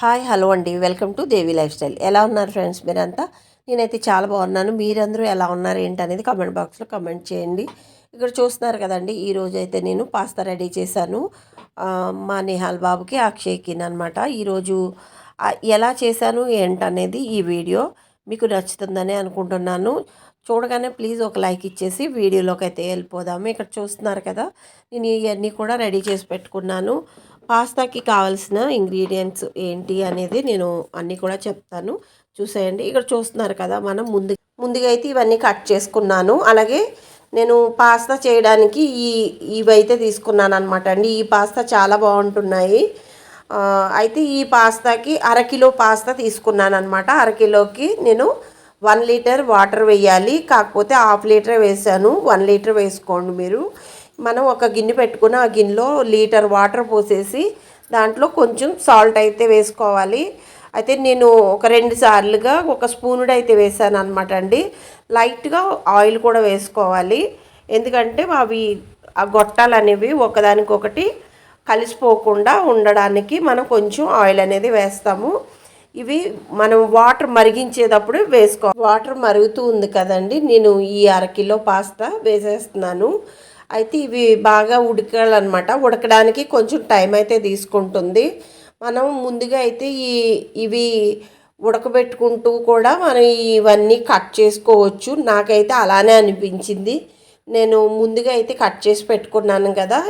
Hi hello అండి. Welcome to Devi lifestyle. ఎలా ఉన్నారు ఫ్రెండ్స్ మీరంతా? నేనైతే చాలా బాగున్నాను. మీరందరూ ఎలా ఉన్నారు ఏంటి అనేది కమెంట్ బాక్స్లో కమెంట్ చేయండి. ఇక్కడ చూస్తున్నారు కదండి ఈరోజు అయితే నేను పాస్తా రెడీ చేశాను. మా నిహాల్ బాబుకి అక్షయ్కి అనమాట ఈరోజు ఎలా చేశాను ఏంటనేది ఈ వీడియో మీకు నచ్చుతుందని అనుకుంటున్నాను. చూడగానే ప్లీజ్ ఒక లైక్ ఇచ్చేసి వీడియోలోకి అయితే వెళ్ళిపోదాము. ఇక్కడ చూస్తున్నారు కదా నేను ఇవన్నీ కూడా రెడీ చేసి పెట్టుకున్నాను. పాస్తాకి కావాల్సిన ఇంగ్రీడియంట్స్ ఏంటి అనేది నేను అన్నీ కూడా చెప్తాను. చూసేయండి. ఇక్కడ చూస్తున్నారు కదా మనం ముందు ముందుగా అయితే ఇవన్నీ కట్ చేసుకున్నాను. అలాగే నేను పాస్తా చేయడానికి ఈ ఇవైతే తీసుకున్నాను అనమాట అండి. ఈ పాస్తా చాలా బాగుంటున్నాయి. అయితే ఈ పాస్తాకి అరకిలో పాస్తా తీసుకున్నాను అనమాట అరకిలోకి నేను వన్ లీటర్ వాటర్ వేయాలి. కాకపోతే హాఫ్ లీటర్ వేసాను. వన్ లీటర్ వేసుకోండి మీరు. మనం ఒక గిన్నె పెట్టుకుని ఆ గిన్నెలో లీటర్ వాటర్ పోసేసి దాంట్లో కొంచెం సాల్ట్ అయితే వేసుకోవాలి. అయితే నేను ఒక రెండు సార్లుగా ఒక స్పూనుడు అయితే వేసాను అనమాట అండి. లైట్గా ఆయిల్ కూడా వేసుకోవాలి. ఎందుకంటే అవి ఆ గొట్టాలు అనేవి ఒకదానికొకటి కలిసిపోకుండా ఉండడానికి మనం కొంచెం ఆయిల్ అనేది వేస్తాము. ఇవి మనం వాటర్ మరిగించేటప్పుడు వేసుకో వాటర్ మరుగుతూ ఉంది కదండి. నేను ఈ అరకిలో పాస్తా వేసేస్తున్నాను. అయితే ఇవి బాగా ఉడకాలన్నమాట. ఉడకడానికి కొంచెం టైం అయితే తీసుకుంటుంది. మనం ముందుగా అయితే ఈ ఇవి ఉడకబెట్టుకుంటూ కూడా మనం ఇవన్నీ కట్ చేసుకోవచ్చు. నాకైతే అలానే అనిపించింది. నేను ముందుగా అయితే కట్ చేసి పెట్టుకున్నాను కదా.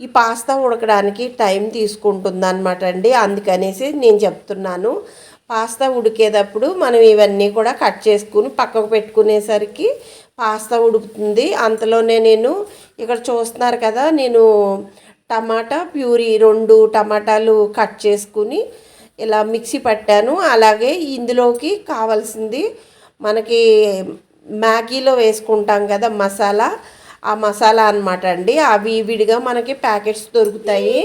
ఈ పాస్తా ఉడకడానికి టైం తీసుకుంటుంది అనమాట అండి. అందుకనేసి నేను చెప్తున్నాను. పాస్తా ఉడికేటప్పుడు మనం ఇవన్నీ కూడా కట్ చేసుకుని పక్కకు పెట్టుకునేసరికి పాస్తా ఉడుకుతుంది. అంతలోనే నేను ఇక్కడ చూస్తున్నారు కదా నేను టమాటా ప్యూరీ రెండు టమాటాలు కట్ చేసుకుని ఇలా మిక్సీ పట్టాను. అలాగే ఇందులోకి కావాల్సింది మనకి మ్యాగీలో వేసుకుంటాం కదా మసాలా. ఆ మసాలా అనమాట అండి. అవి విడిగా మనకి ప్యాకెట్స్ దొరుకుతాయి.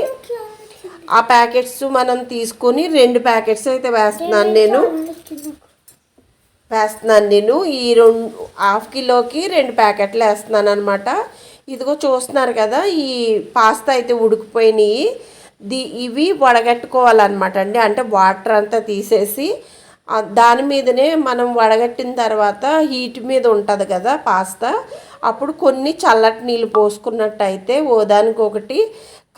ఆ ప్యాకెట్స్ మనం తీసుకొని రెండు ప్యాకెట్స్ అయితే వేస్తున్నాను నేను. వేస్తున్నాను నేను. ఈ రెండు హాఫ్ కిలోకి రెండు ప్యాకెట్లు వేస్తున్నాను అనమాట ఇదిగో చూస్తున్నారు కదా ఈ పాస్తా అయితే ఉడికిపోయినాయి. ది ఇవి వడగట్టుకోవాలన్నమాట అండి. అంటే వాటర్ అంతా తీసేసి దాని మీదనే మనం వడగట్టిన తర్వాత హీట్ మీద ఉంటుంది కదా పాస్తా. అప్పుడు కొన్ని చల్లటి నీళ్ళు పోసుకున్నట్టయితే ఓ దానికొకటి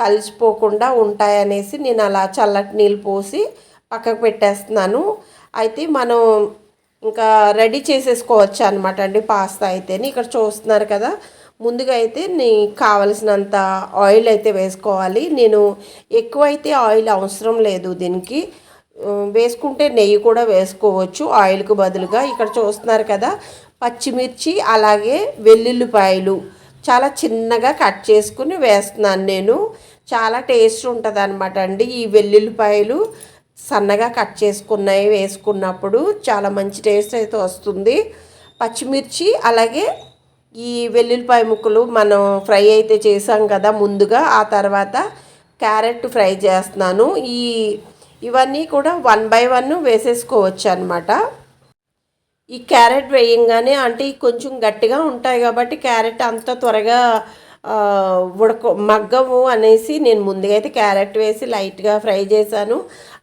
కలిసిపోకుండా ఉంటాయనేసి నేను అలా చల్లటి నీళ్ళు పోసి పక్కకు పెట్టేస్తున్నాను. అయితే మనం ఇంకా రెడీ చేసేసుకోవచ్చు అనమాట అండి పాస్తా అయితేని. ఇక్కడ చూస్తున్నారు కదా ముందుగా అయితే నీ కావలసినంత ఆయిల్ అయితే వేసుకోవాలి. నేను ఎక్కువైతే ఆయిల్ అవసరం లేదు దీనికి. వేసుకుంటే నెయ్యి కూడా వేసుకోవచ్చు. ఆయిల్కు బదులుగా ఇక్కడ చూస్తున్నారు కదా పచ్చిమిర్చి అలాగే వెల్లుల్లిపాయలు చాలా చిన్నగా కట్ చేసుకుని వేస్తున్నాను నేను. చాలా టేస్ట్ ఉంటుంది అనమాట అండి. ఈ వెల్లుల్లిపాయలు సన్నగా కట్ చేసుకున్నాయి వేసుకున్నప్పుడు చాలా మంచి టేస్ట్ అయితే వస్తుంది. పచ్చిమిర్చి అలాగే ఈ వెల్లుల్లిపాయ ముక్కలు మనం ఫ్రై అయితే చేసాం కదా ముందుగా ఆ తర్వాత క్యారెట్ ఫ్రై చేస్తున్నాను. ఈ ఇవన్నీ కూడా వన్ బై వన్ వేసేసుకోవచ్చు అనమాట ఈ క్యారెట్ వేయంగానే అంటే కొంచెం గట్టిగా ఉంటాయి కాబట్టి క్యారెట్ అంత త్వరగా ఉడక మగ్గవు అనేసి నేను ముందుగా అయితే క్యారెట్ వేసి లైట్గా ఫ్రై చేశాను.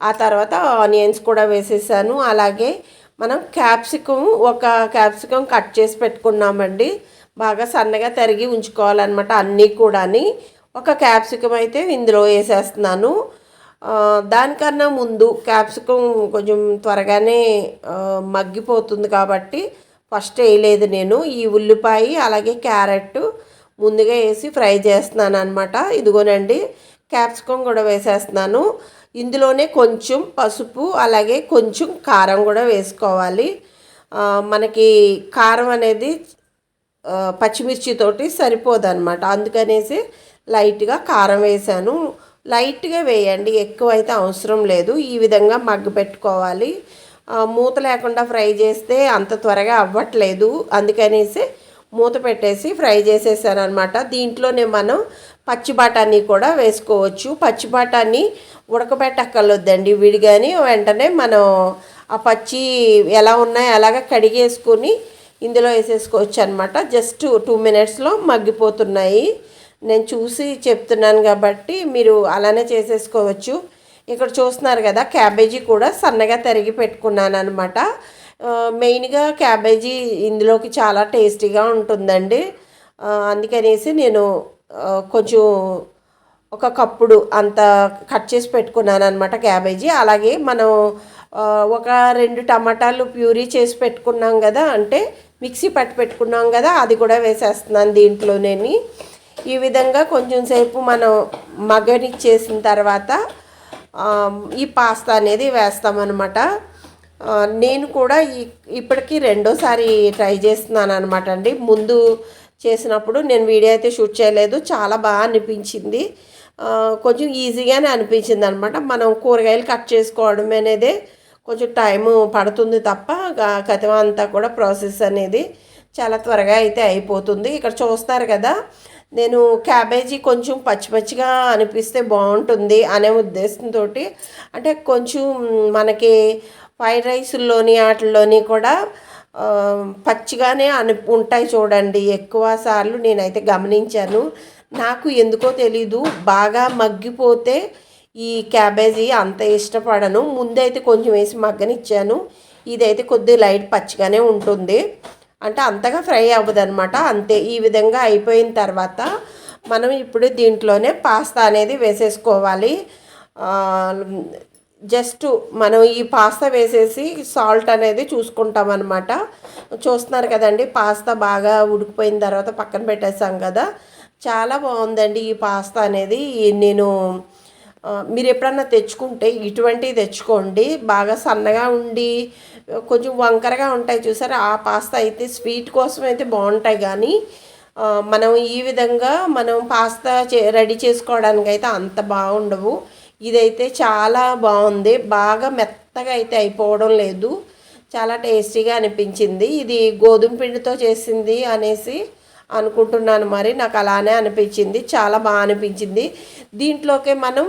ఆ తర్వాత ఆనియన్స్ కూడా వేసేసాను. అలాగే మనం క్యాప్సికం ఒక క్యాప్సికం కట్ చేసి పెట్టుకున్నామండి. బాగా సన్నగా తరిగి ఉంచుకోవాలన్నమాట అన్నీ కూడాని. ఒక క్యాప్సికం అయితే ఇందులో వేసేస్తున్నాను. దానికన్నా ముందు క్యాప్సికం కొంచెం త్వరగానే మగ్గిపోతుంది కాబట్టి ఫస్ట్ వేయలేదు నేను. ఈ ఉల్లిపాయ అలాగే క్యారెట్ ముందుగా వేసి ఫ్రై చేస్తున్నాను అనమాట ఇదిగోనండి క్యాప్సికం కూడా వేసేస్తున్నాను. ఇందులోనే కొంచెం పసుపు అలాగే కొంచెం కారం కూడా వేసుకోవాలి. మనకి కారం అనేది పచ్చిమిర్చితోటి సరిపోదన్నమాట. అందుకనేసి లైట్గా కారం వేసాను. లైట్గా వేయండి ఎక్కువ అయితే అవసరం లేదు. ఈ విధంగా మగ్గు పెట్టుకోవాలి. మూత లేకుండా ఫ్రై చేస్తే అంత త్వరగా అవ్వట్లేదు. అందుకనేసి మూత పెట్టేసి ఫ్రై చేసేసాను అనమాట దీంట్లోనే మనం పచ్చి బఠానీ కూడా వేసుకోవచ్చు. పచ్చి బఠానీ ఉడకబెట్టక్కర్లొద్దండి విడిగాని వెంటనే మనం ఆ పచ్చి ఎలా ఉన్నాయో అలాగ కడిగేసుకుని ఇందులో వేసేసుకోవచ్చు అనమాట జస్ట్ టూ మినిట్స్లో మగ్గిపోతున్నాయి. నేను చూసి చెప్తున్నాను కాబట్టి మీరు అలానే చేసేసుకోవచ్చు. ఇక్కడ చూస్తున్నారు కదా క్యాబేజీ కూడా సన్నగా తరిగి పెట్టుకున్నాను అనమాట మెయిన్గా క్యాబేజీ ఇందులోకి చాలా టేస్టీగా ఉంటుందండి. అందుకనేసి నేను కొంచెం ఒక కప్పుడు అంత కట్ చేసి పెట్టుకున్నాను అనమాట క్యాబేజీ. అలాగే మనం ఒక రెండు టమాటాలు ప్యూరీ చేసి పెట్టుకున్నాం కదా అంటే మిక్సీ పట్టి పెట్టుకున్నాం కదా అది కూడా వేసేస్తున్నాను దీంట్లోనేని ఈ విధంగా కొంచెం సేపు మనం మగనిచ్చేసిన తర్వాత ఈ పాస్తా అనేది వేస్తామన్నమాట. నేను కూడా ఈ ఇప్పటికీ రెండోసారి ట్రై చేస్తున్నాను అనమాట అండి. ముందు చేసినప్పుడు నేను వీడియో అయితే షూట్ చేయలేదు చాలా బాగా అనిపించింది. కొంచెం ఈజీగానే అనిపించింది అనమాట మనం కూరగాయలు కట్ చేసుకోవడం అనేదే కొంచెం టైం పడుతుంది తప్ప కథం అంతా కూడా ప్రాసెస్ అనేది చాలా త్వరగా అయితే అయిపోతుంది. ఇక్కడ చూస్తారు కదా నేను క్యాబేజీ కొంచెం పచ్చి పచ్చిగా అనిపిస్తే బాగుంటుంది అనే ఉద్దేశంతో అంటే కొంచెం మనకి ఫ్రైడ్ రైస్లోని వాటిల్లోని కూడా పచ్చిగానే అని ఉంటాయి చూడండి. ఎక్కువ సార్లు నేనైతే గమనించాను. నాకు ఎందుకో తెలీదు. బాగా మగ్గిపోతే ఈ క్యాబేజీ అంత ఇష్టపడను. ముందైతే కొంచెం వేసి మగ్గనిచ్చాను. ఇదైతే కొద్ది లైట్ పచ్చిగానే ఉంటుంది. అంటే అంతగా ఫ్రై అవ్వదన్నమాట. అంతే ఈ విధంగా అయిపోయిన తర్వాత మనం ఇప్పుడు దీంట్లోనే పాస్తా అనేది వేసేసుకోవాలి. జస్ట్ మనం ఈ పాస్తా వేసేసి సాల్ట్ అనేది చూసుకుంటాం అనమాట చూస్తున్నారు కదండి పాస్తా బాగా ఉడికిపోయిన తర్వాత పక్కన పెట్టేసాం కదా. చాలా బాగుందండి ఈ పాస్తా అనేది. నేను మీరు ఎప్పుడన్నా తెచ్చుకుంటే ఇటువంటివి తెచ్చుకోండి. బాగా సన్నగా ఉండి కొంచెం వంకరగా ఉంటాయి చూసారా? ఆ పాస్తా అయితే స్వీట్ కోసం అయితే బాగుంటాయి కానీ మనం ఈ విధంగా మనం పాస్తా చే రెడీ చేసుకోవడానికి అయితే అంత బాగుండవు. ఇదైతే చాలా బాగుంది. బాగా మెత్తగా అయితే అయిపోవడం లేదు. చాలా టేస్టీగా అనిపించింది. ఇది గోధుమ పిండితో చేసింది అనేసి అనుకుంటున్నాను మరి. నాకు అలానే అనిపించింది. చాలా బాగా అనిపించింది. దీంట్లోకి మనం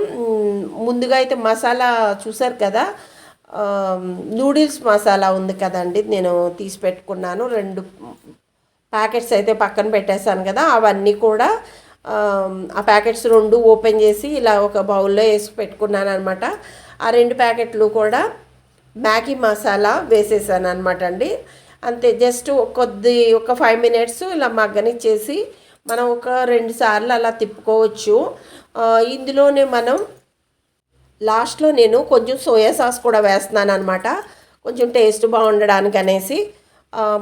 ముందుగా అయితే మసాలా చూసారు కదా నూడిల్స్ మసాలా ఉంది కదండి నేను తీసి పెట్టుకున్నాను. రెండు ప్యాకెట్స్ అయితే పక్కన పెట్టేశాను కదా అవన్నీ కూడా ఆ ప్యాకెట్స్ రెండు ఓపెన్ చేసి ఇలా ఒక బౌల్లో వేసి పెట్టుకున్నాను అనమాట ఆ రెండు ప్యాకెట్లు కూడా మ్యాగీ మసాలా వేసేసాను అనమాట అండి. అంతే జస్ట్ కొద్ది ఒక ఫైవ్ మినిట్స్ ఇలా మగ్గనిచ్చేసి మనం ఒక రెండు సార్లు అలా తిప్పుకోవచ్చు. ఇందులోనే మనం లాస్ట్లో నేను కొంచెం సోయా సాస్ కూడా వేస్తున్నాను అనమాట కొంచెం టేస్ట్ బాగుండడానికి అనేసి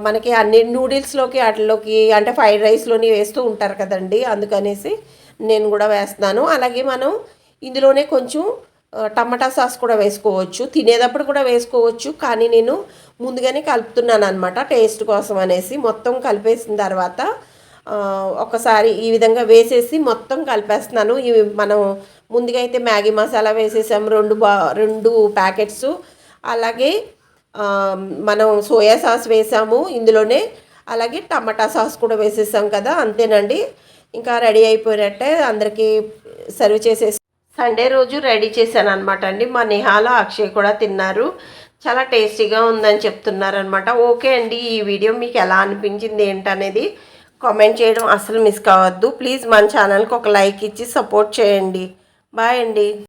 మనకి అన్ని నూడిల్స్లోకి వాటిలోకి అంటే ఫ్రైడ్ రైస్లోని వేస్తూ ఉంటారు కదండి అందుకనేసి నేను కూడా వేస్తున్నాను. అలాగే మనం ఇందులోనే కొంచెం టమాటా సాస్ కూడా వేసుకోవచ్చు. తినేటప్పుడు కూడా వేసుకోవచ్చు. కానీ నేను ముందుగానే కలుపుతున్నాను అనమాట టేస్ట్ కోసం అనేసి. మొత్తం కలిపేసిన తర్వాత ఒకసారి ఈ విధంగా వేసేసి మొత్తం కలిపేస్తున్నాను. ఇవి మనం ముందుగా అయితే మ్యాగీ మసాలా వేసేసాము రెండు బా రెండు ప్యాకెట్స్. అలాగే మనం సోయా సాస్ వేసాము ఇందులోనే. అలాగే టమాటా సాస్ కూడా వేసేసాం కదా అంతేనండి. ఇంకా రెడీ అయిపోయినట్టే అందరికీ సర్వ్ చేసేసి సండే రోజు రెడీ చేశాను అనమాట అండి. మా నిహాల అక్షయ్ కూడా తిన్నారు. చాలా టేస్టీగా ఉందని చెప్తున్నారు అనమాట ఓకే అండి ఈ వీడియో మీకు ఎలా అనిపించింది ఏంటనేది కామెంట్ చేయడం అసలు మిస్ కావద్దు. ప్లీజ్ మన ఛానల్కి ఒక లైక్ ఇచ్చి సపోర్ట్ చేయండి. బాయ్ అండి.